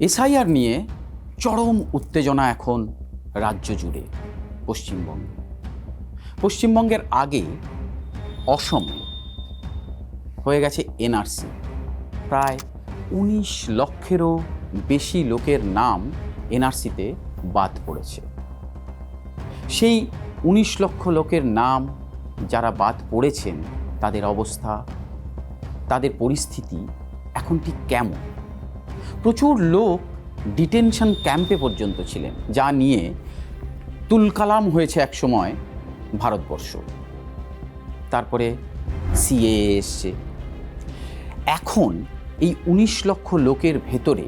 SIR নিয়ে চরম উত্তেজনা এখন রাজ্য জুড়ে, পশ্চিমবঙ্গে। পশ্চিমবঙ্গের আগে অসমে হয়ে গেছে এনআরসি। প্রায় উনিশ লক্ষেরও বেশি লোকের নাম এনআরসিতে বাদ পড়েছে। সেই উনিশ লক্ষ লোকের নাম যারা বাদ পড়েছেন, তাদের অবস্থা, তাদের পরিস্থিতি এখন ঠিক কেমন? প্রচুর লোক ডিটেনশন ক্যাম্পে পর্যন্ত ছিলেন, যা নিয়ে তুলকালাম হয়েছে এক সময় ভারতবর্ষ। তারপরে সিএ এসছে। এখন এই উনিশ লক্ষ লোকের ভেতরে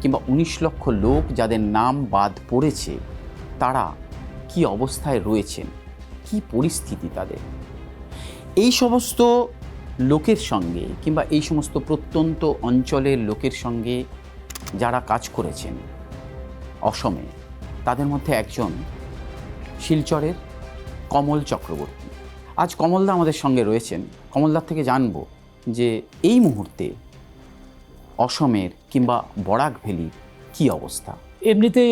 কিংবা উনিশ লক্ষ লোক যাদের নাম বাদ পড়েছে, তারা কি অবস্থায় রয়েছেন? কি পরিস্থিতি তাদের? এই সমস্ত লোকের সঙ্গে কিংবা এই সমস্ত প্রত্যন্ত অঞ্চলের লোকের সঙ্গে যারা কাজ করেছেন। অসমে তাদের মধ্যে একজন শিলচরের কমল চক্রবর্তী। আজ কমলদা আমাদের সঙ্গে রয়েছেন। কমলদার থেকে জানব যে এই মুহূর্তে অসমের কিংবা বরাক ভ্যালির কী অবস্থা? এমনিতে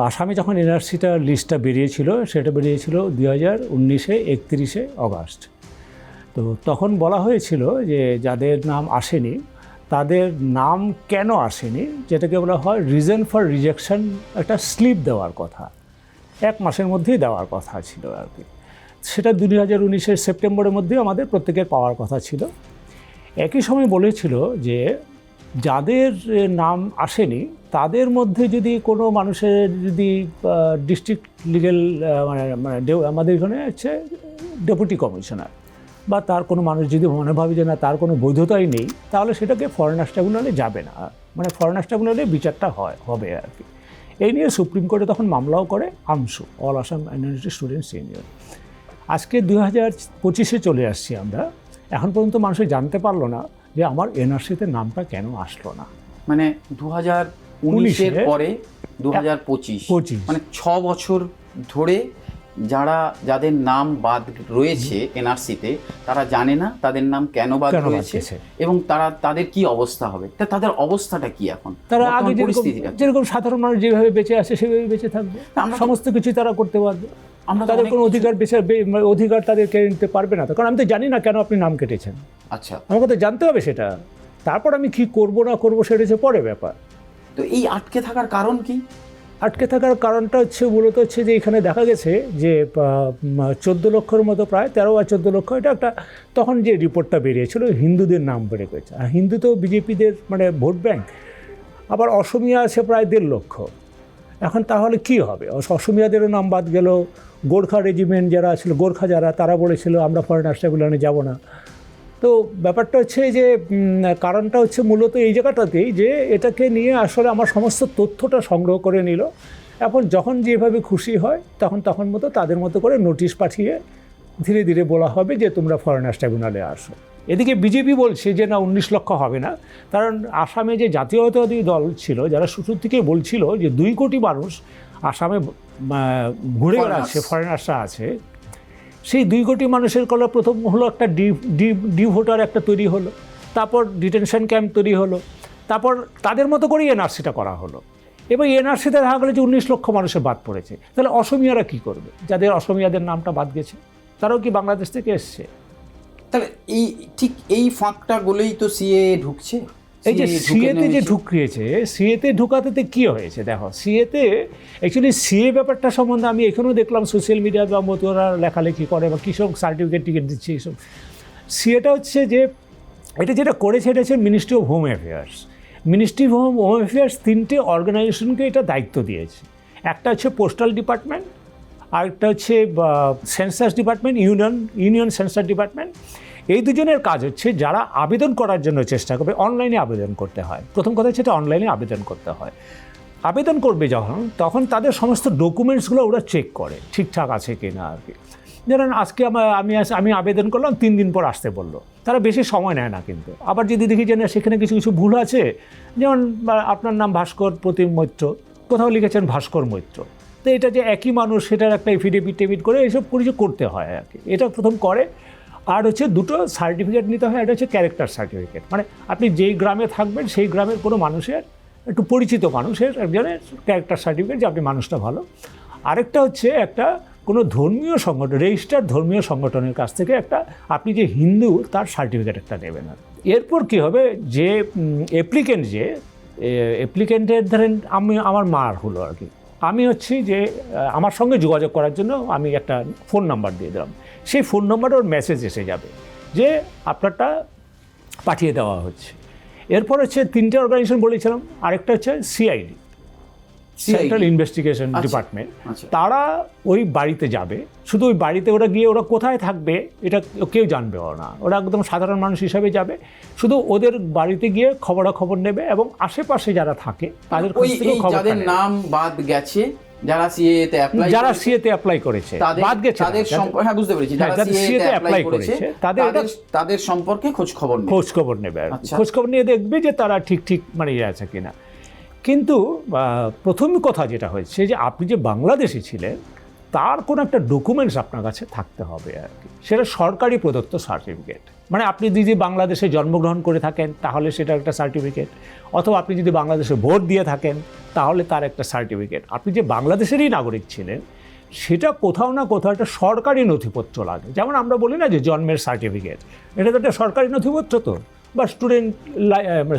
আসামে যখন এনআরসিটার লিস্টটা বেরিয়েছিল, সেটা বেরিয়েছিল দুই হাজার উনিশে একত্রিশে অগাস্ট। তো তখন বলা হয়েছিল যে যাদের নাম আসেনি তাদের নাম কেন আসেনি? যেটাকে বলা হয় রিজন ফর রিজেকশন একটা স্লিপ দেওয়ার কথা। এক মাসের মধ্যেই দেওয়ার কথা ছিল আর কি। সেটা দুই হাজার উনিশের সেপ্টেম্বরের মধ্যেই আমাদের প্রত্যেকের পাওয়ার কথা ছিল। একই সময় বলেছিল যে, যাদের নাম আসেনি, তাদের মধ্যে যদি কোনো মানুষের যদি ডিস্ট্রিক্ট লিগেল মানে মানে আমাদের এখানে হচ্ছে ডেপুটি কমিশনার বা তার কোনো মানুষ যদি মনে ভাবে যে না তার কোনো বৈধতাই নেই তাহলে সেটাকে ফরেনার্স ট্রাইব্যুনালে যাবে না। মানে ফরেনার্স ট্রাইব্যুনালে বিচারটা হয় হবে আর কি। এই নিয়ে সুপ্রিম কোর্টে তখন মামলাও করে AAMSU all Assam university students union আজকে দুই হাজার পঁচিশে চলে আসছি আমরা। এখন পর্যন্ত মানুষ জানতে পারল না যে আমার এনআরসিতে নামটা কেন আসলো না। মানে দু হাজার উনিশের পরে দু হাজার পঁচিশ। মানে ছ বছর ধরে যারা যাদের নাম বাদ রয়েছে এনআরসিতে তারা জানে না তাদের নাম কেন বাদ রয়েছে এবং তারা তাদের কি অবস্থা হবে? তা তাদের অবস্থাটা কি এখন? তারা আগে যেরকম পরিস্থিতিটা যেরকম সাধারণ মানুষ যেভাবে বেঁচে আছে সেভাবে বেঁচে থাকবে। সমস্ত কিছু তারা করতে পারবে। আমরা তাদের কোনো অধিকার বেঁচে মানে অধিকার তাদের কেড়ে নিতে পারবে না। তো কারণ আমি তো জানি না কেন আপনি নাম কেটেছেন। আচ্ছা। আমাকে তো জানতে হবে সেটা। তারপর আমি কি করব না করব সেটা হচ্ছে পরে ব্যাপার। তো এই আটকে থাকার কারণ কি? আটকে থাকার কারণটা হচ্ছে মূলত হচ্ছে যে এখানে দেখা গেছে যে চোদ্দ লক্ষর মতো প্রায়, তেরো বা চোদ্দ লক্ষ, এটা একটা তখন যে রিপোর্টটা বেরিয়েছিল, হিন্দুদের নাম বেড়ে গেছে। আর হিন্দু তো বিজেপিদের মানে ভোট ব্যাংক, আবার অসমিয়া আছে প্রায় দেড় লক্ষ। এখন তাহলে কি হবে? অস- অসমিয়াদেরও নাম বাদ গেল, গোর্খা রেজিমেন্ট যারা ছিল, গোর্খা যারা, তারা বলেছিল, আমরা ফরেনার্স ট্রাইব্যুনালে যাব না। তো ব্যাপারটা হচ্ছে যে কারণটা হচ্ছে মূলত এই জায়গাটাতেই যে এটাকে নিয়ে আসলে আমার সমস্ত তথ্যটা সংগ্রহ করে নিল। এখন যখন যেভাবে খুশি হয় তখন তখন মতো তাদের মতো করে নোটিশ পাঠিয়ে ধীরে ধীরে বলা হবে যে তোমরা ফরেনার্স ট্রাইব্যুনালে আসো। এদিকে বিজেপি বলছে যে না উনিশ লক্ষ হবে না। কারণ আসামে যে জাতীয়তাবাদী দল ছিল যারা শুরু থেকে বলছিল যে দুই কোটি মানুষ আসামে ঘুরে বেড়াচ্ছে ফরেনার্সরা আছে সেই দুই কোটি মানুষের কলা প্রথম হলো একটা ডি ডি ভোটার একটা তৈরি হলো, তারপর ডিটেনশন ক্যাম্প তৈরি হলো, তারপর তাদের মতো করেই এনআরসিটা করা হলো। এবার এনআরসিতে দেখা গেলো যে উনিশ লক্ষ মানুষের বাদ পড়েছে। তাহলে অসমিয়ারা কি করবে? যাদের অসমিয়াদের নামটা বাদ গেছে, তারাও কি বাংলাদেশ থেকে এসছে? তাহলে এই, ঠিক এই ফাঁকটা গলেই তো সিএ ঢুকছে? এই যে সিএতে যে। ঢুকিয়েছে সিএতে ঢুকাতে কী হয়েছে? দেখো সিএতে অ্যাকচুয়ালি সিএ ব্যাপারটা সম্বন্ধে আমি এখনও দেখলাম সোশ্যাল মিডিয়া বা মতুয়ারা লেখালেখি করে বা কৃষক সার্টিফিকেট টিকিট দিচ্ছে এইসব। সিএটা হচ্ছে যে এটা যেটা করেছে এটা হচ্ছে ministry of home affairs ministry of home home affairs তিনটে অর্গানাইজেশনকে এটা দায়িত্ব দিয়েছে। একটা হচ্ছে পোস্টাল ডিপার্টমেন্ট আরেকটা হচ্ছে census department union union census department এই দুজনের কাজ হচ্ছে যারা আবেদন করার জন্য চেষ্টা করবে, অনলাইনে আবেদন করতে হয়। প্রথম কথা হচ্ছে অনলাইনে আবেদন করতে হয়। আবেদন করবে যখন, তখন তাদের সমস্ত ডকুমেন্টসগুলো ওরা চেক করে, ঠিকঠাক আছে কি না আর কি। ধরেন আজকে আমি আমি আবেদন করলাম, তিন দিন পর আসতে বলল। তারা বেশি সময় নেয় না কিন্তু। আবার যদি দেখি যে না, সেখানে কিছু কিছু ভুল আছে, যেমন আপনার নাম ভাস্কর প্রতিম মৈত্র, কোথাও লিখেছেন ভাস্কর মৈত্র। তো এটা যে একই মানুষ, সেটার একটা এফিডেভিট টেভিট করে এসব কিছু করতে হয় আর কি। এটা প্রথম করে আর হচ্ছে দুটো সার্টিফিকেট নিতে হয় এটা হচ্ছে ক্যারেক্টার সার্টিফিকেট মানে আপনি যেই গ্রামে থাকবেন, সেই গ্রামের কোনো মানুষের, একটু পরিচিত মানুষের একজনের ক্যারেক্টার সার্টিফিকেট যে আপনি মানুষটা ভালো। আরেকটা হচ্ছে একটা কোনো ধর্মীয় সংগঠন রেজিস্টার্ড ধর্মীয় সংগঠনের কাছ থেকে একটা আপনি যে হিন্দু, তার সার্টিফিকেট একটা নেবেন। আর এরপর কি হবে? যে অ্যাপ্লিকেন্ট যে অ্যাপ্লিকেন্টের ধরেন আমি, আমার মার হলো আর কি। আমি হচ্ছি যে আমার সঙ্গে যোগাযোগ করার জন্য আমি একটা ফোন নাম্বার দিয়ে দিলাম। সেই ফোন নাম্বারে ওর মেসেজ এসে যাবে যে আপনারটা পাঠিয়ে দেওয়া হচ্ছে এরপর হচ্ছে তিনটে অর্গানাইজেশন বলেছিলাম আরেকটা হচ্ছে সিআইডি সেন্ট্রাল ইনভেস্টিগেশন। ডিপার্টমেন্ট। তারা ওই বাড়িতে যাবে শুধু ওই বাড়িতে ওরা গিয়ে ওরা কোথায় থাকবে এটা কেউ জানবে না ওরা একদম সাধারণ মানুষ হিসাবে যাবে শুধু ওদের বাড়িতে গিয়ে খবরাখবর নেবে এবং আশেপাশে যারা থাকে তাদের নেবে। নাম বাদ গেছে যারা সিএ তে অ্যাপ্লাই যারা সিএতে অ্যাপ্লাই করেছে বাদ গেছে তাদের সম্পর্কে হ্যাঁ বুঝতে পেরেছি হ্যাঁ, যারা যাদের সিএ CA তে তে অ্যাপ্লাই করেছে তাদের তাদের সম্পর্কে খোঁজ খবর নেই খোঁজ খবর নেবে আর আচ্ছা। খোঁজ খবর নিয়ে দেখবে যে তারা ঠিক ঠিক মানে ইয়ে আছে কিনা। কিন্তু প্রথম কথা যেটা হয়েছে যে আপনি যে বাংলাদেশি ছিলেন তার কোনো একটা ডকুমেন্টস আপনার কাছে থাকতে হবে আর কি। সেটা সরকারি প্রদত্ত সার্টিফিকেট মানে আপনি যদি বাংলাদেশে জন্মগ্রহণ করে থাকেন, তাহলে সেটা একটা সার্টিফিকেট অথবা আপনি যদি বাংলাদেশে ভোট দিয়ে থাকেন, তাহলে তার একটা সার্টিফিকেট আপনি যে বাংলাদেশেরই নাগরিক ছিলেন, সেটা কোথাও না কোথাও একটা সরকারি নথিপত্র লাগে। যেমন আমরা বলি না যে জন্মের সার্টিফিকেট এটা তো একটা সরকারি নথিপত্র তো, বা স্টুডেন্ট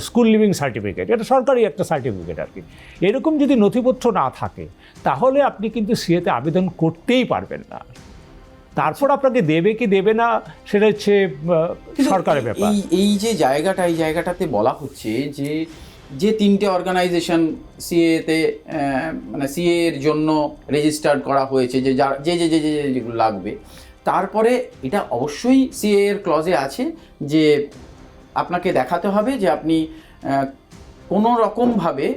স্কুল লিভিং সার্টিফিকেট এটা সরকারি একটা সার্টিফিকেট আর কি। এরকম যদি নথিপত্র না থাকে, তাহলে আপনি কিন্তু সিএতে আবেদন করতেই পারবেন না। তারপর আপনাকে দেবে কি দেবে না সেটা হচ্ছে সরকারের ব্যাপার। এই এই যে জায়গাটা এই জায়গাটাতে বলা হচ্ছে যে যে তিনটে অর্গানাইজেশন সিএতে মানে সিএ এর জন্য রেজিস্টার্ড করা হয়েছে যে যা- যে যে যেগুলো লাগবে। তারপরে এটা অবশ্যই সিএ এর ক্লজে আছে যে আপনাকে দেখাতে হবে যে আপনি কোনো রকমভাবে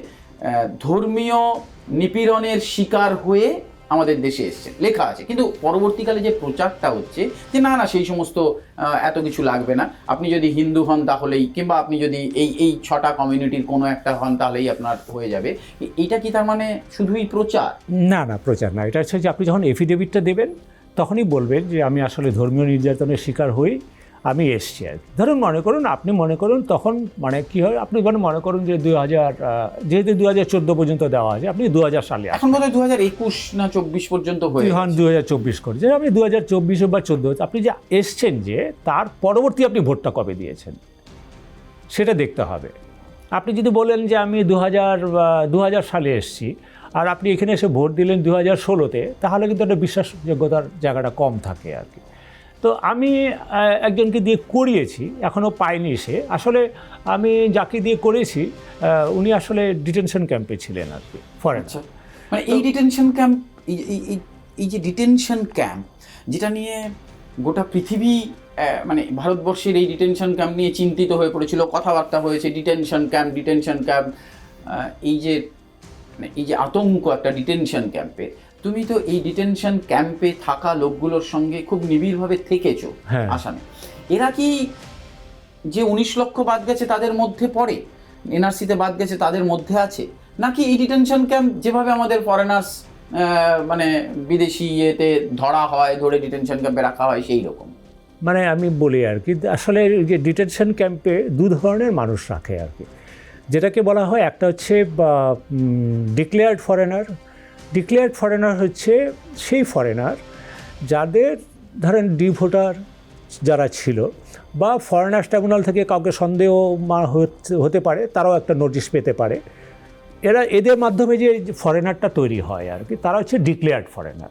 ধর্মীয় নিপীড়নের শিকার হয়ে আমাদের দেশে এসছে। লেখা আছে। কিন্তু পরবর্তীকালে যে প্রচারটা হচ্ছে, যে না না, সেই সমস্ত এত কিছু লাগবে না। আপনি যদি হিন্দু হন তাহলেই, কিংবা আপনি যদি এই এই ছটা কমিউনিটির কোনো একটা হন তাহলেই আপনার হয়ে যাবে। এ- এইটা কি তার মানে শুধুই প্রচার? না না, প্রচার না। এটা হচ্ছে যে আপনি যখন এফিডেভিটটা দেবেন, তখনই বলবেন যে আমি আসলে ধর্মীয় নির্যাতনের শিকার হই। আমি এসছি আর কি। ধরুন মনে করুন আপনি মনে করুন তখন মানে কী হয় আপনি মানে মনে করুন যে দু হাজার যেহেতু দু হাজার চোদ্দ পর্যন্ত দেওয়া আছে আপনি দু হাজার সালে এখন বোধহয় দু হাজার একুশ না চব্বিশ পর্যন্ত হয়ে হন দু হাজার চব্বিশ করে যে আপনি দু হাজার চব্বিশ বা চোদ্দ আপনি যে এসছেন যে তার পরবর্তী আপনি ভোটটা কবে দিয়েছেন? সেটা দেখতে হবে। আপনি যদি বলেন যে আমি দু হাজার দু হাজার সালে এসেছি আর আপনি এখানে এসে ভোট দিলেন দু হাজার ষোলোতে তাহলে কিন্তু একটা বিশ্বাসযোগ্যতার জায়গাটা কম থাকে আর কি। তো আমি একজনকে দিয়ে করিয়েছি এখনও পাইনি সে। আসলে আমি যাকে দিয়ে করেছি উনি আসলে ডিটেনশন ক্যাম্পে ছিলেন আর কি ফরেন আচ্ছা মানে এই ডিটেনশন ক্যাম্প, এই যে ডিটেনশন ক্যাম্প, যেটা নিয়ে গোটা পৃথিবী মানে ভারতবর্ষের এই ডিটেনশন ক্যাম্প নিয়ে চিন্তিত হয়ে পড়েছিল, কথাবার্তা হয়েছে, ডিটেনশন ক্যাম্প ডিটেনশন ক্যাম্প এই যে মানে এই যে আতঙ্ক একটা ডিটেনশন ক্যাম্পে তুমি তো এই ডিটেনশন ক্যাম্পে থাকা লোকগুলোর সঙ্গে খুব নিবিড়ভাবে থেকেছো হ্যাঁ। আসামে। এরা কি যে উনিশ লক্ষ বাদ গেছে তাদের মধ্যে পড়ে এনআরসিতে বাদ গেছে তাদের মধ্যে আছে? নাকি এই ডিটেনশন ক্যাম্প যেভাবে আমাদের ফরেনার্স মানে বিদেশি ইয়েতে ধরা হয় ধরে ডিটেনশন ক্যাম্পে রাখা হয় সেই রকম? মানে আমি বলি আর কি আসলে যে ডিটেনশন ক্যাম্পে দু ধরনের মানুষ রাখে আর কি। যেটাকে বলা হয় একটা হচ্ছে ডিক্লেয়ার্ড ফরেনার ডিক্লেয়ার্ড ফরেনার হচ্ছে সেই ফরেনার যাদের ধরেন ডি ভোটার যারা ছিল বা ফরেনার্স ট্রাইব্যুনাল থেকে কাউকে সন্দেহ হতে- পারে, তারাও একটা নোটিশ পেতে পারে। এরা এদের মাধ্যমে যে ফরেনারটা তৈরি হয় আর কি, তারা হচ্ছে ডিক্লেয়ার্ড ফরেনার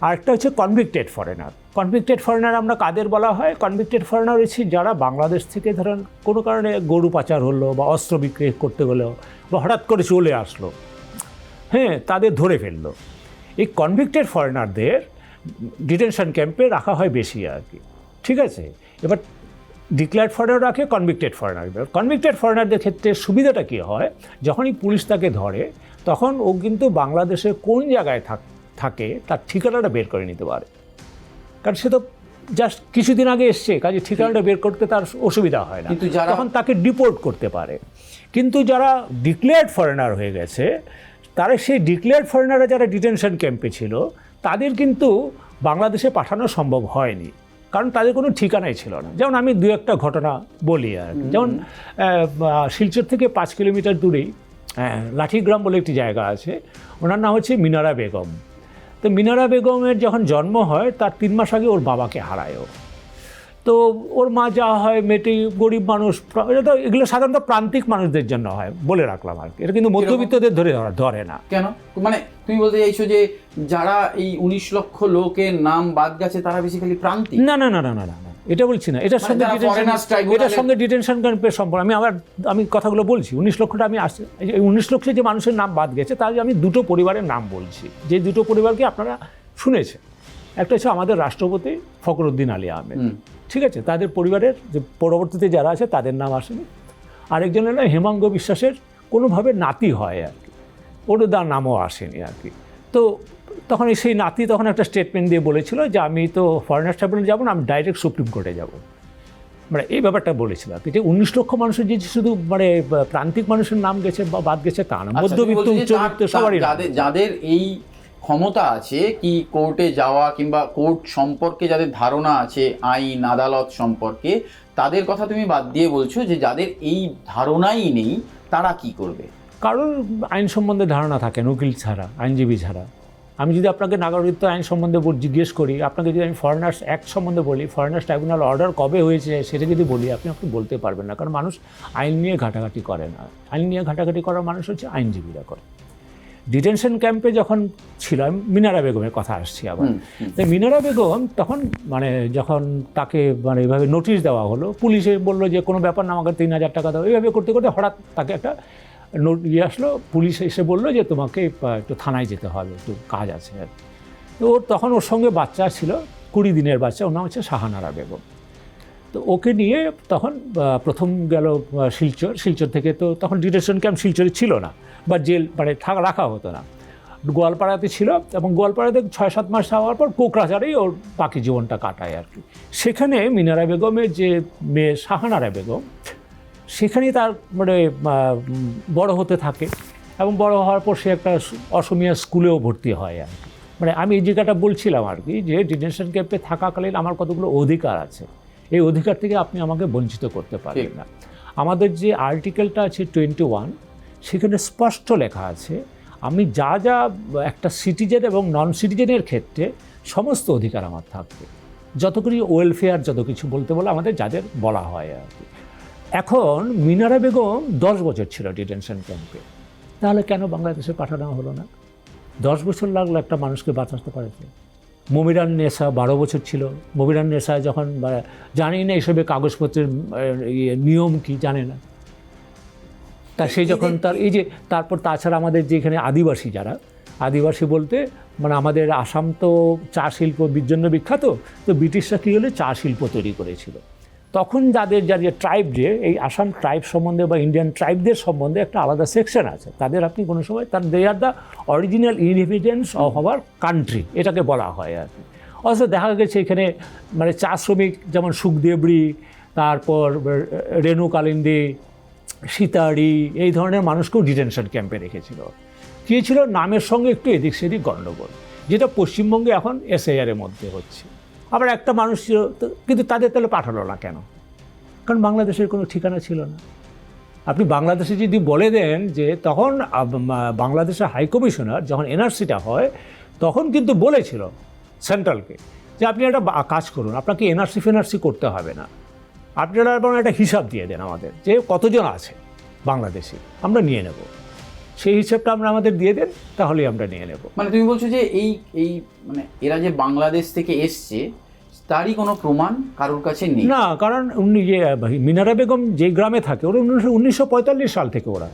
আরেকটা হচ্ছে কনভিক্টেড ফরেনার কনভিক্টেড ফরেনার আমরা কাদের বলা হয়? কনভিক্টেড ফরেনার হচ্ছে যারা বাংলাদেশ থেকে ধরেন কোনো কারণে গরু পাচার হলো বা অস্ত্র বিক্রি করতে গেলো বা হঠাৎ করে চলে আসলো। হ্যাঁ তাদের ধরে ফেলল। এই কনভিক্টেড ফরেনারদের ডিটেনশন ক্যাম্পে রাখা হয় বেশি আর কি। ঠিক আছে? এবার ডিক্লেয়ার্ড ফরেনার রাখে কনভিক্টেড ফরেনার কনভিক্টেড ফরেনারদের ক্ষেত্রে সুবিধাটা কী হয়? যখনই পুলিশ তাকে ধরে তখন ও কিন্তু বাংলাদেশে কোন জায়গায় থাক থাকে তার ঠিকানাটা বের করে নিতে পারে। কারণ সে তো জাস্ট কিছুদিন আগে এসছে কাজে ঠিকানাটা বের করতে তার অসুবিধা হয় না। কিন্তু যারা- তখন তাকে ডিপোর্ট করতে পারে। কিন্তু যারা ডিক্লেয়ার্ড ফরেনার হয়ে গেছে তারা সেই ডিক্লেয়ার্ড ফরেনাররা যারা ডিটেনশন ক্যাম্পে ছিল তাদের কিন্তু বাংলাদেশে পাঠানো সম্ভব হয়নি। কারণ তাদের কোনো ঠিকানাই ছিল না। যেমন আমি দু একটা ঘটনা বলি আর যেমন শিলচর থেকে পাঁচ কিলোমিটার দূরেই হ্যাঁ লাঠিগ্রাম বলে একটি জায়গা আছে। ওনার নাম হচ্ছে মিনারা বেগম। তো মিনারা বেগমের যখন জন্ম হয় তার তিন মাস আগে ওর বাবাকে হারায় ও। তো ওর মা যা হয় মেয়েটি গরিব মানুষ এটা তো এগুলো সাধারণত প্রান্তিক মানুষদের জন্য হয় বলে রাখলাম আর কি। এটা কিন্তু মধ্যবিত্তদের ধরে ধরা- ধরে না। কেন? মানে তুমি বলতে চাইছো যে যারা এই উনিশ লক্ষ লোকের নাম বাদ গেছে তারা বেসিক্যালি প্রান্তিক? না না না না না না এটা বলছি না। এটার মানে সঙ্গে এটার সঙ্গে ডিটেনশন ক্যাম্পের সম্পর্ক। আমি আবার আমি কথাগুলো বলছি উনিশ লক্ষটা আমি আসছি এই উনিশ লক্ষে যে মানুষের নাম বাদ গেছে তার আমি দুটো পরিবারের নাম বলছি। যে দুটো পরিবারকে আপনারা শুনেছেন। একটা হচ্ছে আমাদের রাষ্ট্রপতি ফখরুদ্দিন আলী আহমেদ। হুম। ঠিক আছে তাদের পরিবারের যে পরবর্তীতে যারা আছে তাদের নাম আসেনি। আরেকজন হলো হেমাঙ্গ বিশ্বাসের কোনোভাবে নাতি হয় আর কি। ওর তার নামও আসেনি আর কি। তো তখন সেই নাতি তখন একটা স্টেটমেন্ট দিয়ে বলেছিল যে আমি তো ফরেনার্স ট্রাইব্যুনাল যাব না আমি ডাইরেক্ট সুপ্রিম কোর্টে যাব। মানে এই ব্যাপারটা বলেছিল আর কি। যে উনিশ লক্ষ মানুষের যে শুধু মানে প্রান্তিক মানুষের নাম গেছে বা বাদ গেছে তা না আচ্ছা, মধ্যবিত্ত উচ্চবিত্ত সবারই যাদের এই ক্ষমতা আছে কি কোর্টে যাওয়া কিংবা কোর্ট সম্পর্কে যাদের ধারণা আছে, আইন, আদালত সম্পর্কে, তাদের কথা তুমি বাদ দিয়ে বলছো যে যাদের এই ধারণাই নেই, তারা কি করবে? কারোর আইন সম্বন্ধে ধারণা থাকে, উকিল ছাড়া, আইনজীবী ছাড়া। আমি যদি আপনাকে নাগরিকত্ব আইন সম্বন্ধে জিজ্ঞেস করি, আপনাকে যদি আমি ফরেনার্স অ্যাক্ট সম্বন্ধে বলি ফরেনার্স ট্রাইব্যুনাল অর্ডার কবে হয়েছে সেটা যদি বলি, আপনি আপনি বলতে পারবেন না। কারণ মানুষ আইন নিয়ে ঘাটাঘাটি করে না। আইন নিয়ে ঘাটাঘাটি করার মানুষ হচ্ছে আইনজীবীরা করে। ডিটেনশন ক্যাম্পে যখন ছিলাম মিনারা বেগমের কথা আসছি আবার। তো মিনারা বেগম তখন মানে যখন তাকে মানে এভাবে নোটিশ দেওয়া হলো পুলিশে বলল যে কোনো ব্যাপার না আমাকে তিন হাজার টাকা দাও এইভাবে করতে করতে হঠাৎ তাকে একটা নোট ইয়ে আসলো পুলিশ এসে বলল যে তোমাকে একটু থানায় যেতে হবে একটু কাজ আছে আর। তো ওর তখন ওর সঙ্গে বাচ্চা ছিল কুড়ি দিনের বাচ্চা ওর নাম হচ্ছে শাহানারা বেগম তো ওকে নিয়ে তখন প্রথম গেল শিলচর। শিলচর থেকে তো তখন ডিটেনশন ক্যাম্প শিলচরে ছিল না, বা জেল মানে থাকা, রাখা হতো না। গোয়ালপাড়াতে ছিল, এবং গোয়ালপাড়াতে ছয়, সাত মাস হওয়ার পর কোকরাঝারেই ওর বাকি জীবনটা কাটায় আর কি। সেখানে মিনারা বেগমের যে মেয়ে শাহানারা বেগম, সেখানেই তার মানে বড় হতে থাকে, এবং বড় হওয়ার পর সে একটা অসমিয়া স্কুলেও ভর্তি হয় আর মানে আমি এই জায়গাটা বলছিলাম আর কি, যে ডিটেনশন ক্যাম্পে থাকাকালীন আমার কতগুলো অধিকার আছে। এই অধিকার থেকে আপনি আমাকে বঞ্চিত করতে পারবেন ঠিক। না। আমাদের যে আর্টিকেলটা আছে টোয়েন্টি ওয়ান সেখানে স্পষ্ট লেখা আছে আমি যা যা একটা সিটিজেন এবং নন সিটিজেনের ক্ষেত্রে সমস্ত অধিকার আমার থাকবে। যত কিছু ওয়েলফেয়ার যত কিছু বলতে বলে আমাদের যাদের বলা হয় আর কি। এখন মিনারা বেগম দশ বছর ছিল ডিটেনশন ক্যাম্পে তাহলে কেন বাংলাদেশে পাঠানো হলো না? দশ বছর লাগল একটা মানুষকে বাঁচাতে পারতে। মমিরান নেশা বারো বছর ছিল। মমিরান নেশা যখন জানি না এসবে কাগজপত্রের ইয়ে, নিয়ম কি জানে না। তা সে যখন তার এই যে তারপর তাছাড়া আমাদের যে এখানে আদিবাসী যারা আদিবাসী বলতে মানে আমাদের আসাম তো চা শিল্প জন্য বিখ্যাত তো ব্রিটিশরা কী হলে চা শিল্প তৈরি করেছিল। তখন যাদের যার যে ট্রাইব যে, এই আসাম ট্রাইব সম্বন্ধে বা ইন্ডিয়ান ট্রাইবদের সম্বন্ধে একটা আলাদা সেকশন আছে। তাদের আপনি কোনো সময়, তার they are the original inhabitants of our country এটাকে বলা হয় আর কি। অথচ দেখা গেছে এখানে মানে চা শ্রমিক যেমন সুখদেবড়ি, তারপর রেণু কালিন্দী সীতাড়ি এই ধরনের মানুষকেও ডিটেনশন ক্যাম্পে রেখেছিল। কী ছিল? নামের সঙ্গে একটু এদিক সেদিক গণ্ডগোল যেটা পশ্চিমবঙ্গে এখন এসআইআরের মধ্যে হচ্ছে। আবার একটা মানুষ ছিল কিন্তু তাদের তাহলে পাঠালো না কেন? কারণ বাংলাদেশের কোনো ঠিকানা ছিল না। আপনি বাংলাদেশে যদি বলে দেন যে তখন বাংলাদেশের হাই কমিশনার যখন এনআরসিটা হয়, তখন কিন্তু বলেছিল সেন্ট্রালকে যে আপনি একটা কাজ করুন, আপনাকে এনআরসি ফেনআরসি করতে হবে না। আপনারা বরং একটা হিসাব দিয়ে দেন আমাদের, যে কতজন আছে বাংলাদেশি, আমরা নিয়ে নেব। সেই হিসাবটা আমরা আমাদের দিয়ে দেন, তাহলেই আমরা নিয়ে নেব। মানে তুমি বলছো যে এই এই মানে এরা যে বাংলাদেশ থেকে এসছে তারই কোনো প্রমাণ কারোর কাছে নেই? না কারণ উনি যে মিনারা বেগম যে গ্রামে থাকে ওরা উনিশশো সাল থেকে ওরা।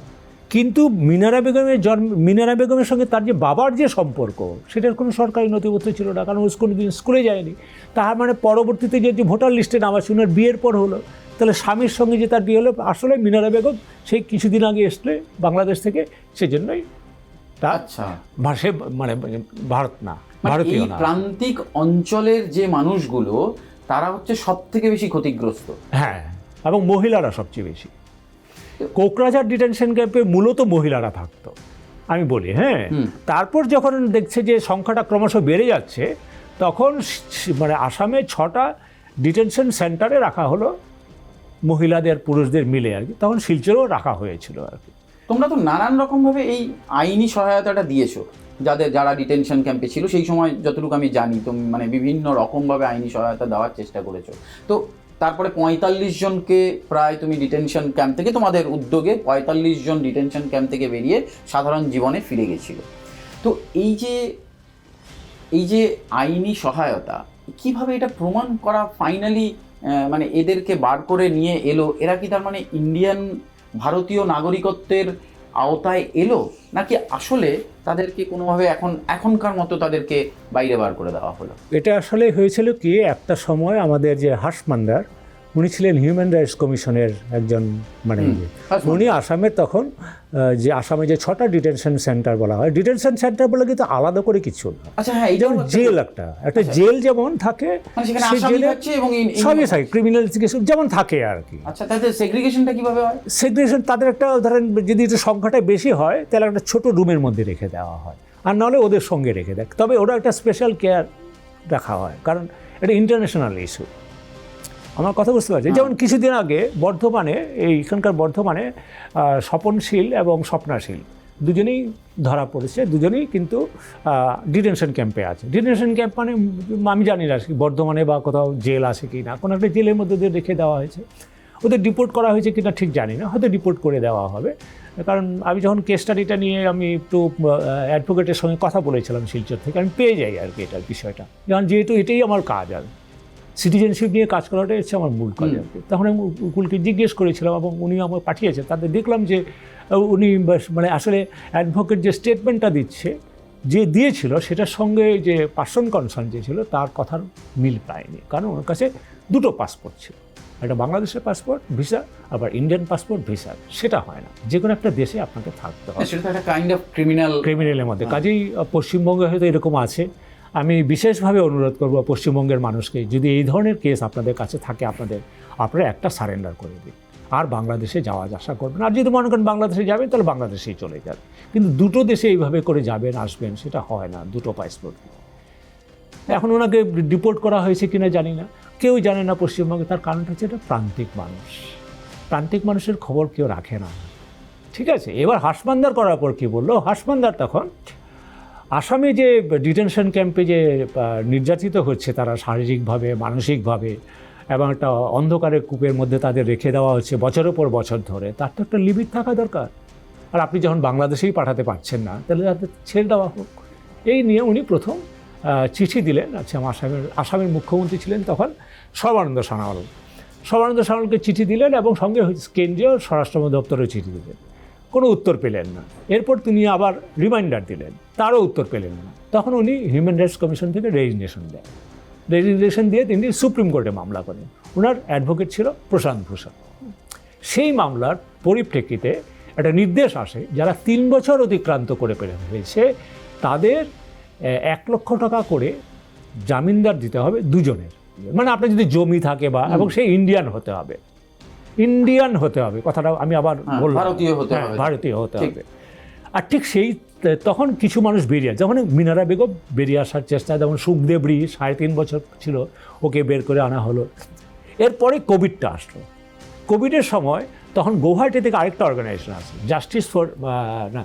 কিন্তু মিনারা বেগমের জন্ম মিনারা বেগমের সঙ্গে তার যে বাবার যে সম্পর্ক সেটার কোনো সরকারি নথিপত্র ছিল না কারণ ও কোনো দিন স্কুলে যায়নি। তাহার মানে পরবর্তীতে যে ভোটার লিস্টে নাম আছে ওনার বিয়ের পর হলো। তাহলে স্বামীর সঙ্গে যে তার বিয়ে হলো আসলে মিনারা বেগম সেই কিছুদিন আগে এসলে বাংলাদেশ থেকে সেজন্যই আচ্ছা। ভাষে মানে ভারত না। এই প্রান্তিক অঞ্চলের যে মানুষগুলো তারা হচ্ছে সব থেকে বেশি ক্ষতিগ্রস্ত। হ্যাঁ এবং মহিলারা সবচেয়ে বেশি। কোকরাঝার ডিটেনশন ক্যাম্পে মূলত মহিলারা থাকতো আমি বলি হ্যাঁ। তারপর যখন দেখছে যে সংখ্যাটা ক্রমশ বেড়ে যাচ্ছে তখন মানে আসামে ছটা ডিটেনশন সেন্টারে রাখা হলো মহিলাদের পুরুষদের মিলে আর কি। তখন শিলচরেও রাখা হয়েছিল আর কি। তোমরা তো নানান রকমভাবে এই আইনি সহায়তাটা দিয়েছ। যাদের যারা ডিটেনশন ক্যাম্পে ছিল, সেই সময় যতটুকু আমি জানি তুমি মানে বিভিন্ন রকমভাবে আইনি সহায়তা দেওয়ার চেষ্টা করেছ। তো তারপরে পঁয়তাল্লিশ জনকে প্রায় তুমি ডিটেনশন ক্যাম্প থেকে তোমাদের উদ্যোগে পঁয়তাল্লিশ জন ডিটেনশন ক্যাম্প থেকে বেরিয়ে সাধারণ জীবনে ফিরে গেছিল। তো এই যে এই যে আইনি সহায়তা, কীভাবে এটা প্রমাণ করা ফাইনালি মানে এদেরকে বার করে নিয়ে এলো? এরা কি তার মানে ইন্ডিয়ান ভারতীয় নাগরিকত্বের আওতায় এলো? নাকি আসলে তাদেরকে কোনোভাবে এখন, এখনকার মতো তাদেরকে বাইরে বার করে দেওয়া হলো। এটা আসলে হয়েছিল কি, একটা সময় আমাদের যে হাসমান্দার উনি ছিলেন হিউম্যান রাইটস কমিশনের একজন মানে ইয়ে। উনি আসামের তখন যে আসামে যে ছটা ডিটেনশন সেন্টার বলা হয় ডিটেনশন সেন্টার বলে কিন্তু আলাদা করে কিছু না। আচ্ছা হ্যাঁ যেমন জেল একটা একটা জেল যেমন থাকে মানে আসামি জেলে সবই থাকে ক্রিমিনাল যেমন থাকে আর কি। আচ্ছা তাতে সেগ্রিগেশনটা কীভাবে হয়? সেগ্রেশন তাদের একটা ধরেন যদি একটু সংখ্যাটা বেশি হয় তাহলে একটা ছোট রুমের মধ্যে রেখে দেওয়া হয়। আর নাহলে ওদের সঙ্গে রেখে দেয়। তবে ওরা একটা স্পেশাল কেয়ার রাখা হয় কারণ এটা ইন্টারন্যাশনাল ইস্যু আমার কথা বুঝতে পারছি। যেমন কিছুদিন আগে বর্ধমানে এই এখানকার বর্ধমানে স্বপনশীল এবং স্বপ্নাশীল দুজনেই ধরা পড়েছে। দুজনেই কিন্তু ডিটেনশন ক্যাম্পে আছে। ডিটেনশন ক্যাম্প মানে আমি জানি না বর্ধমানে বা কোথাও জেল আছে কি না। কোনো একটা জেলের মধ্যে ওদের রেখে দেওয়া হয়েছে। ওদের ডিপোর্ট করা হয়েছে কিনা ঠিক জানি না। হয়তো ডিপোর্ট করে দেওয়া হবে। কারণ আমি যখন কেস স্টাডিটা নিয়ে আমি একটু অ্যাডভোকেটের সঙ্গে কথা বলেছিলাম শিলচর থেকে আমি পেয়ে যাই আর কি এটার বিষয়টা। কারণ যেহেতু এটাই আমার কাজ আর সিটিজেনশিপ নিয়ে কাজ করাটা হচ্ছে আমার মূল কাজ আর কি। তখন আমি উকুলকে জিজ্ঞেস করেছিলাম এবং উনি আমাকে পাঠিয়েছেন। তাতে দেখলাম যে উনি মানে আসলে অ্যাডভোকেট যে স্টেটমেন্টটা দিচ্ছে যে দিয়েছিল সেটার সঙ্গে যে পার্সন কনসার্ন যে ছিল তার কথার মিল পায়নি। কারণ ওনার কাছে দুটো পাসপোর্ট ছিল। একটা বাংলাদেশের পাসপোর্ট ভিসা আবার ইন্ডিয়ান পাসপোর্ট ভিসা সেটা হয় না। যে কোনো একটা দেশে আপনাকে থাকতে হবে। সেটা একটা কাইন্ড অফ ক্রিমিনাল ক্রিমিনালের মধ্যে। কাজেই পশ্চিমবঙ্গে হয়তো এরকম আছে। আমি বিশেষভাবে অনুরোধ করব পশ্চিমবঙ্গের মানুষকে, যদি এই ধরনের কেস আপনাদের কাছে থাকে আপনাদের, আপনারা একটা সারেন্ডার করে দিন। আর বাংলাদেশে যাওয়া আসা করবেন আর যদি মনে করেন বাংলাদেশে যাবেন, তাহলে বাংলাদেশেই চলে যাবেন। কিন্তু দুটো দেশে এইভাবে করে যাবেন, আসবেন, সেটা হয় না। দুটো পাসপোর্ট এখন ওনাকে ডিপোর্ট করা হয়েছে কিনা জানি না। কেউ জানে না পশ্চিমবঙ্গে, তার কারণটা হচ্ছে এটা প্রান্তিক মানুষ। প্রান্তিক মানুষের খবর কেউ রাখে না। ঠিক আছে? এবার হাসমান্দার করার পর কি বলল? হাসমান্দার তখন আসামে যে ডিটেনশন ক্যাম্পে যে নির্যাতিত হচ্ছে তারা শারীরিকভাবে, মানসিকভাবে এবং একটা অন্ধকারের কূপের মধ্যে তাদের রেখে দেওয়া হচ্ছে বছরের পর বছর ধরে, তার তো একটা লিমিট থাকা দরকার। আর আপনি যখন বাংলাদেশেই পাঠাতে পারছেন না, তাহলে তাদের ছেড়ে দেওয়া হোক। এই নিয়ে উনি প্রথম চিঠি দিলেন। আচ্ছা আসামের আসামের মুখ্যমন্ত্রী ছিলেন তখন সর্বানন্দ সোনোয়াল। সর্বানন্দ সোনোয়ালকে চিঠি দিলেন এবং সঙ্গে কেন্দ্রীয় স্বরাষ্ট্র দপ্তরেও চিঠি দিলেন। কোনো উত্তর পেলেন না। এরপর তিনি আবার রিমাইন্ডার দিলেন। তারও উত্তর পেলেন না। তখন উনি হিউম্যান রাইটস কমিশন থেকে রেজিগনেশন দেন। রেজিগনেশন দিয়ে তিনি সুপ্রিম কোর্টে মামলা করেন। ওনার অ্যাডভোকেট ছিল প্রশান্ত ভূষণ। সেই মামলার পরিপ্রেক্ষিতে একটা নির্দেশ আসে যারা তিন বছর অতিক্রান্ত করে পেরে হয়েছে তাদের এক লক্ষ টাকা করে জামিনদার দিতে হবে দুজনের। মানে আপনার যদি জমি থাকে বা এবং সেই ইন্ডিয়ান হতে হবে। ইন্ডিয়ান হতে হবে কথাটা আমি আবার হ্যাঁ, বললাম। ভারতীয় হতে হ্যাঁ, হবে। ভারতীয় হতে হবে। আর ঠিক সেই তখন কিছু মানুষ বেরিয়ে যখন মিনারা বেগম বেরিয়ে আসার চেষ্টা যেমন সুখদেব রি সাড়ে তিন বছর ছিল ওকে বের করে আনা হলো। এরপরে কোভিডটা আসলো। কোভিডের সময় তখন গৌহাটি থেকে আরেকটা অর্গানাইজেশন আছে জাস্টিস ফর না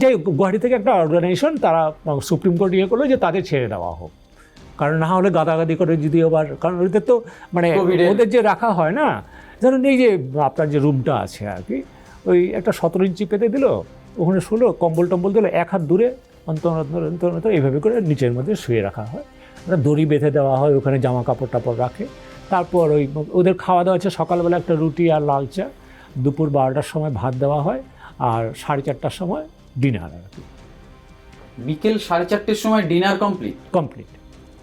যাই হোক, গুয়াহাটি থেকে একটা অর্গানাইজেশন তারা সুপ্রিম কোর্ট ইয়ে করল যে তাদের ছেড়ে দেওয়া হোক। কারণ না হলে গাদাগাদি করে যদি আবার কারণ ওদের তো মানে ওদের যে রাখা হয় না ধরুন এই যে আপনার যে রুমটা আছে আর কি ওই একটা সতেরো ইঞ্চি পেতে দিল ওখানে শুলো কম্বল টম্বল দিল এক হাত দূরে অন্তর অন্তর অন্তর অন্তর এইভাবে করে নিচের মধ্যে শুয়ে রাখা হয়। দড়ি বেঁধে দেওয়া হয় ওখানে জামা কাপড় টাপড় রাখে। তারপর ওই ওদের খাওয়া দাওয়া হচ্ছে সকালবেলা একটা রুটি আর লাল চা। দুপুর বারোটার সময় ভাত দেওয়া হয় আর সাড়ে চারটার সময় ডিনার আর কি। বিকেল সাড়ে চারটের সময় ডিনার কমপ্লিট কমপ্লিট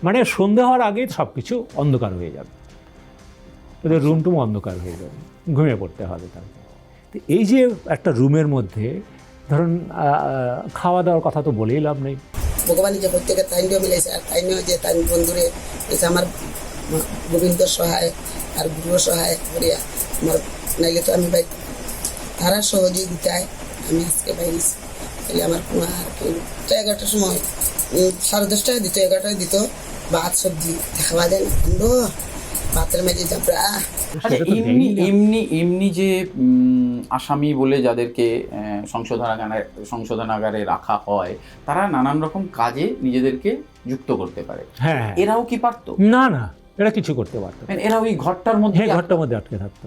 মানে সন্ধে হওয়ার আগেই সব কিছু অন্ধকার হয়ে যাবে। ওদের রুম টুম অন্ধকার হয়ে যাবে। ঘুমিয়ে পড়তে হবে তারপর। তো এই যে একটা রুমের মধ্যে, ধরুন খাওয়া দাওয়ার কথা তো বলেই লাভ নেই। ভগবানই যে প্রত্যেকের তাইন্দ্র মিলাইছে আর তাইন্য যে তাই বন্ধুরে এসে আমার গোবিন্দ সহায় আর গুরু সহায় করিয়া আমার নাইলে তো আমি বাইতে তারা সহযোগিতায় আমি আজকে বাইরেছি আমার কোনো আর কেউ এগারোটার সময় সাড়ে দশটায় দিত, এগারোটায় দিত। ভাত সবজি খাওয়া দেন ভাতের মেঝে চাপড়ে এমনি এমনি এমনি যে উম, আসামি বলে যাদেরকে আহ, সংশোধনাগারে সংশোধনাগারে রাখা হয় তারা নানান রকম কাজে নিজেদেরকে যুক্ত করতে পারে। হ্যাঁ হ্যাঁ। এরাও কি পারতো? না না এরা কিছু করতে পারতো মানে এরা ওই ঘরটার মধ্যে হ্যাঁ ঘরটার মধ্যে আটকে থাকতো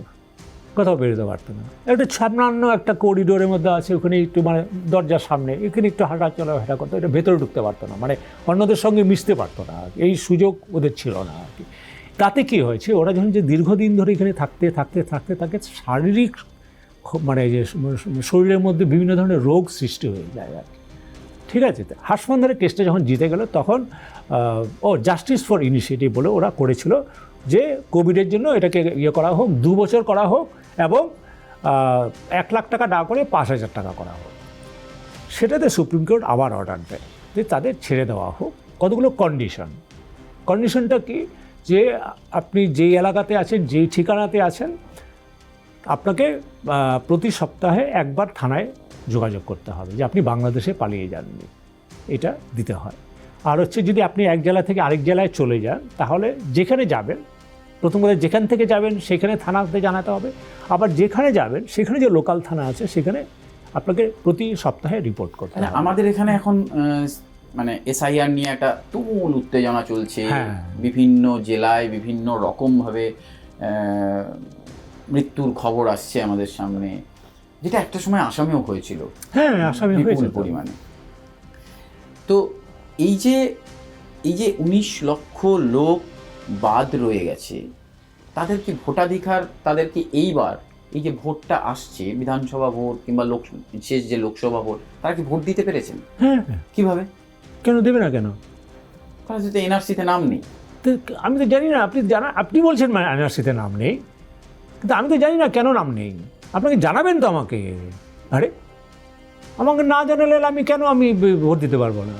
কোথাও বেরোতে পারতো না। একটা সামান্য একটা করিডোরের মধ্যে আছে, ওখানে একটু মানে দরজার সামনে, এখানে একটু হাঁটা চলা, হাঁটা করতো, এটা ভেতরে ঢুকতে পারতো না মানে অন্যদের সঙ্গে মিশতে পারতো না, এই সুযোগ ওদের ছিল না আর কি। তাতে কি হয়েছে, ওরা যখন যে দীর্ঘদিন ধরে এখানে থাকতে থাকতে থাকতে তাকে শারীরিক মানে যে শরীরের মধ্যে বিভিন্ন ধরনের রোগ সৃষ্টি হয়ে যায় আর কি। ঠিক আছে, তো হাসপান্দারের কেসটা যখন জিতে গেল, তখন ও জাস্টিস ফর ইনিশিয়েটিভ বলে ওরা করেছিল যে কোভিডের জন্য এটাকে ইয়ে করা হোক, দু বছর করা হোক এবং এক লাখ টাকা না করে পাঁচ হাজার টাকা করা হোক। সেটাতে সুপ্রিম কোর্ট আবার অর্ডার দেয় যে তাদের ছেড়ে দেওয়া হোক। কতগুলো কন্ডিশন কন্ডিশনটা কি? যে আপনি যেই এলাকাতে আছেন, যেই ঠিকানাতে আছেন, আপনাকে প্রতি সপ্তাহে একবার থানায় যোগাযোগ করতে হবে যে আপনি বাংলাদেশে পালিয়ে যাননি। এটা দিতে হয়। আর হচ্ছে যদি আপনি এক জেলা থেকে আরেক জেলায় চলে যান, তাহলে যেখানে যাবেন প্রথম কথা যেখান থেকে যাবেন সেখানে থানাতে জানাতে হবে। আবার যেখানে যাবেন সেখানে যে লোকাল থানা আছে সেখানে আপনাকে প্রতি সপ্তাহে রিপোর্ট করতে মানে হবে। আমাদের এখানে এখন মানে এসআইআর নিয়ে একটা তুমুল উত্তেজনা চলছে। হ্যাঁ। বিভিন্ন জেলায় বিভিন্ন রকমভাবে মৃত্যুর খবর আসছে আমাদের সামনে যেটা একটা সময় আসামেও হয়েছিল। হ্যাঁ আসামি হয়েছিল পরিমাণে। তো এই যে এই যে উনিশ লক্ষ লোক বাদ রয়ে গেছে। তাদের কি ভোটাধিকার তাদের কি এইবার এই যে ভোটটা আসছে বিধানসভা ভোট কিংবা লোক শেষ যে লোকসভা ভোট তারা কি ভোট দিতে পেরেছেন? হ্যাঁ হ্যাঁ। কীভাবে? কেন দেবে না কেন? তারা যদি এনআরসিতে নাম নেই। তো আমি তো জানি না আপনি জানা আপনি বলছেন মানে এনআরসিতে নাম নেই। কিন্তু আমি তো জানি না কেন নাম নেই। আপনাকে জানাবেন তো আমাকে। আরে আমাকে না জানালে আমি কেন আমি ভোট দিতে পারব না?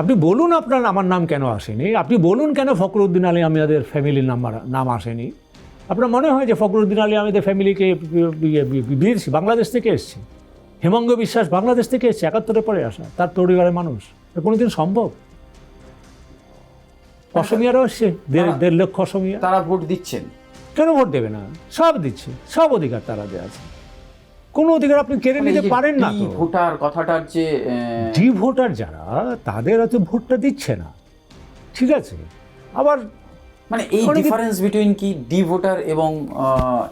আপনি বলুন আপনার আমার নাম কেন আসেনি? আপনি বলুন কেন ফখরুদ্দিন আলী আমাদের ফ্যামিলির নাম নাম আসেনি? আপনার মনে হয় যে ফখরুদ্দিন আলী আমাদের ফ্যামিলিকে বিদেশি বাংলাদেশ থেকে এসছে। হেমঙ্গ বিশ্বাস বাংলাদেশ থেকে এসছে একাত্তরের পরে আসা তার পরিবারের মানুষ। কোনোদিন সম্ভব? অসমিয়ারাও এসছে দেড় দেড় লক্ষ অসমিয়া। তারা ভোট দিচ্ছেন। কেন ভোট দেবে না? সব দিচ্ছে সব অধিকার তারা দেওয়া আছে। কোনো অধিকার আপনি কেড়ে মানে নিতে পারেন না তো। ভোটার কথাটার যে ডি ভোটার যারা তাদের হয়তো ভোটটা দিচ্ছে না। ঠিক আছে? আবার মানে এই ডিফারেন্স বিটুইন কি ডি ভোটার এবং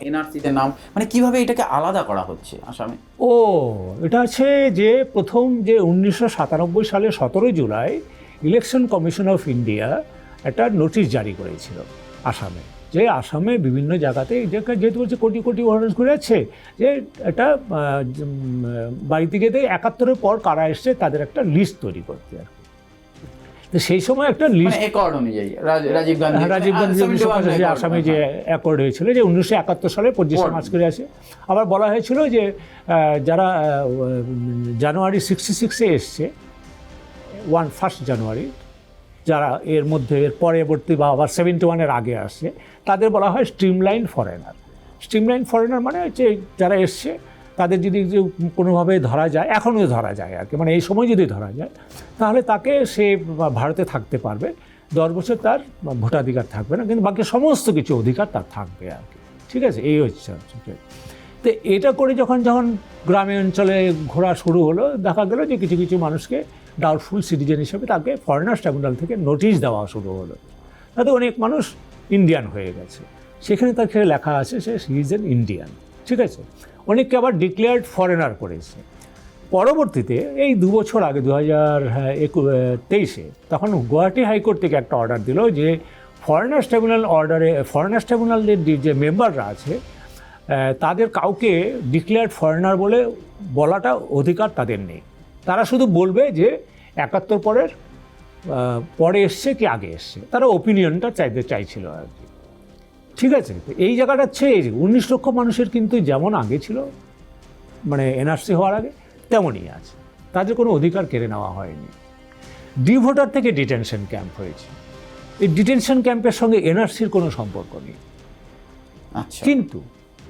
এনআরসিতে নাম মানে কীভাবে এটাকে আলাদা করা হচ্ছে আসামে? ও এটা আছে যে প্রথম যে উনিশশো সাতানব্বই সালে সতেরোই July election commission of India একটা নোটিশ জারি করেছিল আসামে। যে আসামে বিভিন্ন জায়গাতে যেহেতু বলছে কোটি কোটি ভোটার ঘুরে যাচ্ছে যে এটা বাড়িতে গিয়ে একাত্তরের পর কারা এসছে তাদের একটা লিস্ট তৈরি করতে আর তো সেই সময় একটা লিস্ট মানে অনুযায়ী রাজীব গান্ধী হ্যাঁ, রাজীব গান্ধী আহ, উনিশশো 71 পঁচাশি accord, আসামে যে। অ্যাকর্ড হয়েছিল যে উনিশশো একাত্তর সালে পঁচিশে। মার্চ করে আছে আবার বলা হয়েছিল যে যারা জানুয়ারি সিক্সটি সিক্সে এসছে ওয়ান ফার্স্ট জানুয়ারি যারা এর মধ্যে, এর পরবর্তী বা আবার সেভেন্টি ওয়ানের আগে আসছে তাদের বলা হয় স্ট্রিমলাইন ফরেনার স্ট্রিমলাইন ফরেনার মানে হচ্ছে যারা এসছে, তাদের যদি কোনোভাবে ধরা যায়, এখনও ধরা যায় আর কি মানে এই সময় যদি ধরা যায়, তাহলে তাকে সে ভারতে থাকতে পারবে। দশ বছর তার ভোটাধিকার থাকবে না, কিন্তু বাকি সমস্ত কিছু অধিকার তার থাকবে আর কি। ঠিক আছে? এই হচ্ছে হচ্ছে তো এটা করে যখন যখন গ্রামে অঞ্চলে ঘোরা শুরু হলো, দেখা গেল যে কিছু কিছু মানুষকে ডাউটফুল সিটিজেন হিসেবে তাকে ফরেনার্স ট্রাইব্যুনাল থেকে নোটিশ দেওয়া শুরু হলো। তাতে অনেক মানুষ ইন্ডিয়ান হয়ে গেছে। সেখানে তার ক্ষেত্রে লেখা আছে সে ইজ এন ইন্ডিয়ান ঠিক আছে? অনেককে আবার ডিক্লেয়ার্ড ফরেনার করেছে। পরবর্তীতে এই দু বছর আগে দু হাজার একু তেইশে তখন গুয়াহাটি হাইকোর্ট থেকে একটা অর্ডার দিল যে ফরেনার্স ট্রাইব্যুনাল অর্ডারে ফরেনার্স ট্রাইব্যুনালের যে মেম্বাররা আছে তাদের কাউকে ডিক্লেয়ার্ড ফরেনার বলে বলাটা অধিকার তাদের নেই। তারা শুধু বলবে যে একাত্তর পরের পরে এসছে কি আগে এসছে। তারা ওপিনিয়নটা চাইতে চাইছিল আর কি। ঠিক আছে তো এই জায়গাটা হচ্ছে এই যে উনিশ লক্ষ মানুষের কিন্তু যেমন আগে ছিল মানে এনআরসি হওয়ার আগে তেমনই আছে। তাদের কোনো অধিকার কেড়ে নেওয়া হয়নি। ডি ভোটার থেকে ডিটেনশন ক্যাম্প হয়েছে। এই ডিটেনশন ক্যাম্পের সঙ্গে এনআরসির কোনো সম্পর্ক নেই। আচ্ছা। কিন্তু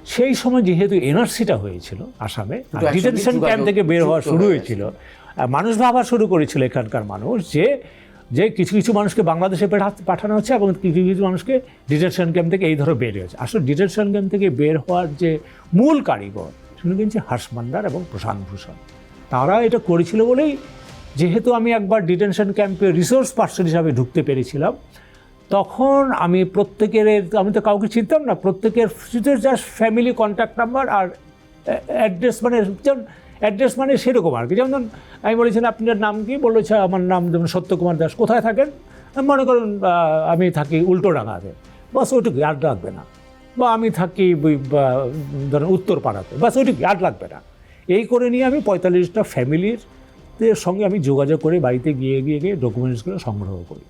সেই সময় যেহেতু এনআরসিটা হয়েছিল আসামে ডিটেনশন ক্যাম্প থেকে বের হওয়া শুরু হয়েছিল। আর মানুষ ভাবা শুরু করেছিল এখানকার মানুষ যে যে কিছু কিছু মানুষকে বাংলাদেশে পাঠা- পাঠানো হচ্ছে এবং কিছু কিছু মানুষকে ডিটেনশন ক্যাম্প থেকে এই ধরো বের হয়েছে। আসলে ডিটেনশন ক্যাম্প থেকে বের হওয়ার যে মূল কারিগর শুনে কিনছে হর্ষ মান্ডার এবং প্রশান্ত ভূষণ। তারা এটা করেছিল বলেই যেহেতু আমি একবার ডিটেনশন ক্যাম্পে রিসোর্স পার্সন হিসাবে ঢুকতে পেরেছিলাম তখন আমি প্রত্যেকের, আমি তো কাউকে চিনতাম না, প্রত্যেকের জাস্ট ফ্যামিলি কন্ট্যাক্ট নাম্বার আর অ্যাড্রেস মানে যেমন অ্যাড্রেস মানে সেরকম আর কি। যেমন আমি বলেছিলাম, আপনার নাম কি? বলেছে আমার নাম যেমন সত্যকুমার দাস। কোথায় থাকেন? মনে করুন আমি থাকি উল্টো ডাঙাতে বাস ওইটুকু আর লাগবে না। বা আমি থাকি ধরুন উত্তর পাড়াতে বাস ওইটুকু আর লাগবে না। এই করে নিয়ে আমি পঁয়তাল্লিশটা ফ্যামিলির সঙ্গে আমি যোগাযোগ করে বাড়িতে গিয়ে গিয়ে গিয়ে ডকুমেন্টসগুলো সংগ্রহ করি।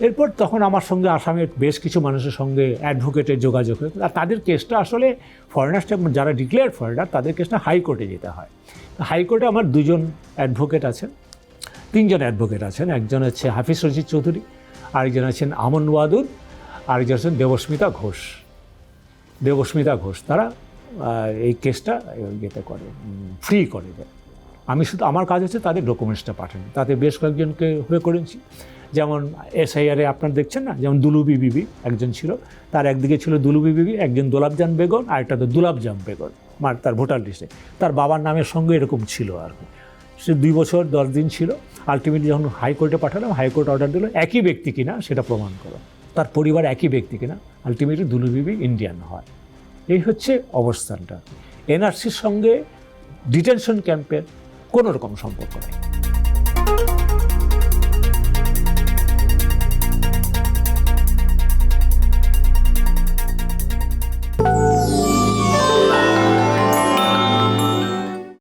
এরপর তখন আমার সঙ্গে আসামের বেশ কিছু মানুষের সঙ্গে অ্যাডভোকেটের যোগাযোগ হয় আর তাদের কেসটা আসলে ফরেনার যারা ডিক্লেয়ার ফরেনার তাদের কেসটা হাইকোর্টে যেতে হয়। হাইকোর্টে আমার দুজন অ্যাডভোকেট আছেন। তিনজন অ্যাডভোকেট আছেন। একজন হচ্ছে হাফিজ রঞ্জিত চৌধুরী, আরেকজন আছেন আমন ওয়াদুদ, আরেকজন আছেন দেবস্মিতা ঘোষ। দেবস্মিতা ঘোষ তারা এই কেসটা ইয়েতে করে ফ্রি করে দেয়। আমি শুধু আমার কাজ হচ্ছে তাদের ডকুমেন্টসটা পাঠানো। তাতে বেশ কয়েকজনকে হয়ে করেছি। যেমন এসআইআরে আপনার দেখছেন না? যেমন দুলুবি বিবি একজন ছিল, তার একদিকে ছিল দুলুবি বিবি, একজন দোলাবজান বেগম, আর একটা তো দুলাবজাম বেগম, মার তার ভোটার লিস্টে। তার বাবার নামের সঙ্গে এরকম ছিল আর কি। সে দুই বছর দশ দিন ছিল। আলটিমেটলি যখন হাইকোর্টে পাঠালাম, হাইকোর্ট অর্ডার দিল, একই ব্যক্তি কিনা সেটা প্রমাণ করো। তার পরিবার একই ব্যক্তি কিনা, আলটিমেটলি দুলু বিবি ইন্ডিয়ান হয়। এই হচ্ছে অবস্থানটা। এনআরসির সঙ্গে ডিটেনশন ক্যাম্পের কোনো রকম সম্পর্ক নেই।